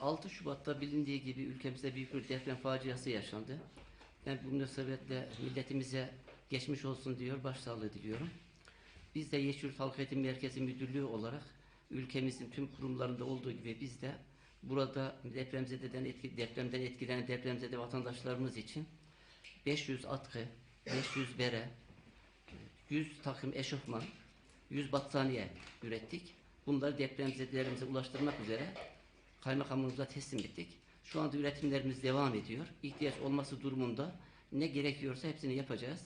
6 Şubat'ta bilindiği gibi ülkemizde büyük bir deprem faciası yaşandı. Ben bu münasebetle milletimize geçmiş olsun diyor, başsağlığı diliyorum. Biz de Yeşilyurt Halk Eğitim Merkezi Müdürlüğü olarak ülkemizin tüm kurumlarında olduğu gibi biz de burada depremzededen etki, depremden etkilenen depremzede vatandaşlarımız için 500 atkı, 500 bere, 100 takım eşofman, 100 battaniye ürettik. Bunları depremzedelerimize ulaştırmak üzere kaymakamımıza teslim ettik. Şu anda üretimlerimiz devam ediyor. İhtiyaç olması durumunda ne gerekiyorsa hepsini yapacağız.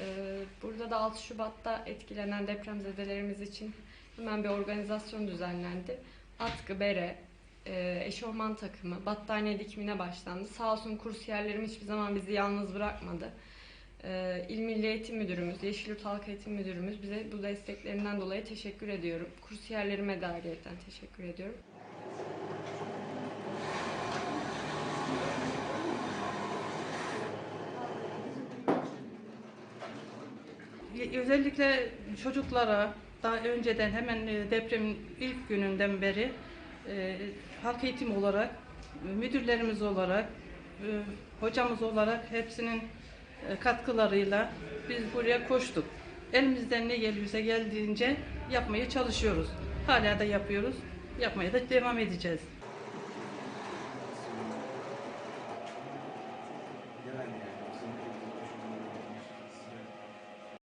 Ee, Burada da 6 Şubat'ta etkilenen depremzedelerimiz için hemen bir organizasyon düzenlendi. Atkı, bere, e, eşofman takımı, battaniye dikimine başlandı. Sağ olsun kursiyerlerim hiçbir zaman bizi yalnız bırakmadı. Ee, İl Milli Eğitim Müdürümüz, Yeşilyurt Halk Eğitim Müdürümüz bize bu desteklerinden dolayı teşekkür ediyorum. Kursiyerlerime de ayrıyeten teşekkür ediyorum. Özellikle çocuklara daha önceden hemen e, depremin ilk gününden beri e, halk eğitim olarak, e, müdürlerimiz olarak, e, hocamız olarak hepsinin e, katkılarıyla biz buraya koştuk. Elimizden ne geliyorsa geldiğince yapmaya çalışıyoruz. Hala da yapıyoruz. Yapmaya da devam edeceğiz.